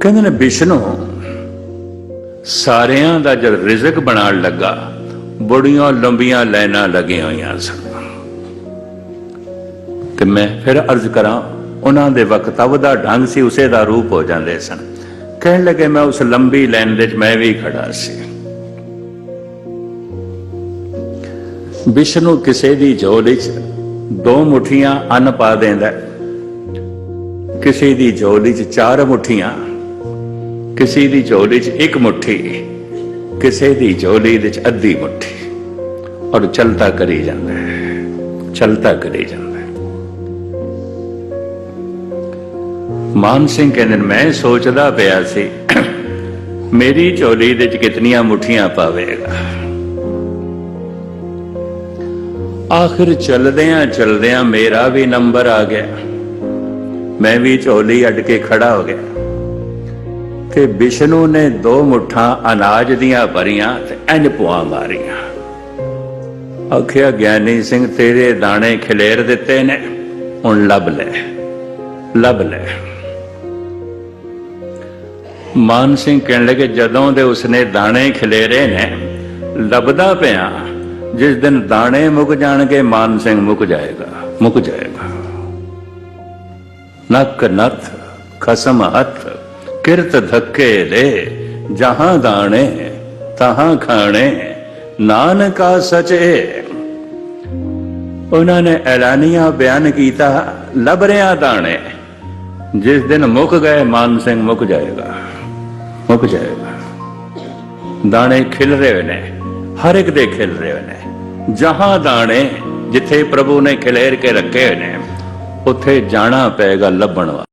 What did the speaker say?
ਕਹਿੰਦੇ ਨੇ ਵਿਸ਼ਨੂੰ ਸਾਰਿਆਂ ਦਾ ਜਦ ਰਿਜ਼ਕ ਬਣਾਉਣ ਲੱਗਾ, ਬੜੀਆਂ ਲੰਬੀਆਂ ਲਾਈਨਾਂ ਲੱਗੀਆਂ ਹੋਈਆਂ ਸਨ। ਤੇ ਮੈਂ ਫਿਰ ਅਰਜ਼ ਕਰਾਂ, ਉਹਨਾਂ ਦੇ ਵਕਤਵ ਦਾ ਢੰਗ ਸੀ, ਉਸੇ ਦਾ ਰੂਪ ਹੋ ਜਾਂਦੇ ਸਨ। ਕਹਿਣ ਲੱਗੇ, ਮੈਂ ਉਸ ਲੰਬੀ ਲਾਈਨ ਦੇ ਵਿੱਚ ਮੈਂ ਵੀ ਖੜਾ ਸੀ। ਵਿਸ਼ਨੂੰ ਕਿਸੇ ਦੀ ਝੋਲੀ 'ਚ ਦੋ ਮੁਠੀਆਂ ਅੰਨ ਪਾ ਦਿੰਦਾ ਕਿਸੇ ਦੀ ਝੋਲੀ 'ਚ ਚਾਰ ਮੁਠੀਆਂ ਕਿਸੇ ਦੀ ਝੋਲੀ 'ਚ ਇੱਕ ਮੁੱਠੀ, ਕਿਸੇ ਦੀ ਝੋਲੀ ਦੇ 'ਚ ਅੱਧੀ ਮੁੱਠੀ। ਔਰ ਚਲਤਾ ਕਰੀ ਜਾਂਦਾ ਹੈ, ਚਲਤਾ ਕਰੀ ਜਾਂਦਾ ਹੈ। ਮਾਨ ਸਿੰਘ ਕਹਿੰਦੇ ਮੈਂ ਸੋਚਦਾ ਪਿਆ ਸੀ, ਮੇਰੀ ਝੋਲੀ ਦੇ 'ਚ ਕਿਤਨੀਆਂ ਮੁੱਠੀਆਂ ਪਾਵੇਗਾ। ਆਖਿਰ ਚਲਦਿਆਂ ਚਲਦਿਆਂ ਮੇਰਾ ਵੀ ਨੰਬਰ ਆ ਗਿਆ। ਮੈਂ ਵੀ ਝੋਲੀ ਅੱਡ ਕੇ ਖੜਾ ਹੋ ਗਿਆ। ਤੇ ਵਿਸ਼ਨੂੰ ਨੇ ਦੋ ਮੁੱਠਾਂ ਅਨਾਜ ਦੀਆਂ ਭਰੀਆਂ ਤੇ ਇੰਜ ਪੁਆ ਮਾਰੀਆਂ। ਆਖਿਆ, ਗਿਆਨੀ ਸਿੰਘ, ਤੇਰੇ ਦਾਣੇ ਖਿਲੇਰ ਦਿੱਤੇ ਨੇ। ਹੁਣ ਲੱਭ ਲੈ ਲੱਭ ਲੈ। ਮਾਨ ਸਿੰਘ ਕਹਿਣ ਲੱਗੇ, ਜਦੋਂ ਦੇ ਉਸਨੇ ਦਾਣੇ ਖਿਲੇਰੇ ਨੇ, ਲੱਭਦਾ ਪਿਆ, ਜਿਸ ਦਿਨ ਦਾਣੇ ਮੁੱਕ ਜਾਣਗੇ, ਮਾਨ ਸਿੰਘ ਮੁੱਕ ਜਾਏਗਾ ਮੁੱਕ ਜਾਏਗਾ। ਨੱਕ ਨੱਥ, ਖਸਮ ਹੱਥ ਕਿਰਤ ਧੱਕੇ ਦੇ, ਜਹਾਂ ਦਾਣੇ ਤਹਾਂ ਖਾਣੇ, ਨਾਨਕਾ ਸਚੇ। ਉਹਨਾਂ ਨੇ ਐਲਾਨੀਆ ਬਿਆਨ ਕੀਤਾ ਲੱਭ ਰਿਆ ਦਾਣੇ, ਜਿਸ ਦਿਨ ਮੁੱਕ ਗਏ ਮਾਨ ਸਿੰਘ ਮੁੱਕ ਜਾਏਗਾ ਮੁੱਕ ਜਾਏਗਾ। ਦਾਣੇ ਖਿਲ ਰਹੇ ਨੇ, ਹਰ ਇੱਕ ਦੇ ਖਿਲ ਰਹੇ ਨੇ। ਜਹਾਂ ਦਾਣੇ ਜਿੱਥੇ ਪ੍ਰਭੂ ਨੇ ਖਿਲੇਰ ਕੇ ਰੱਖੇ ਹੋਏ ਨੇ, ਉੱਥੇ ਜਾਣਾ ਪਏਗਾ ਲੱਭਣ ਵਾਸਤੇ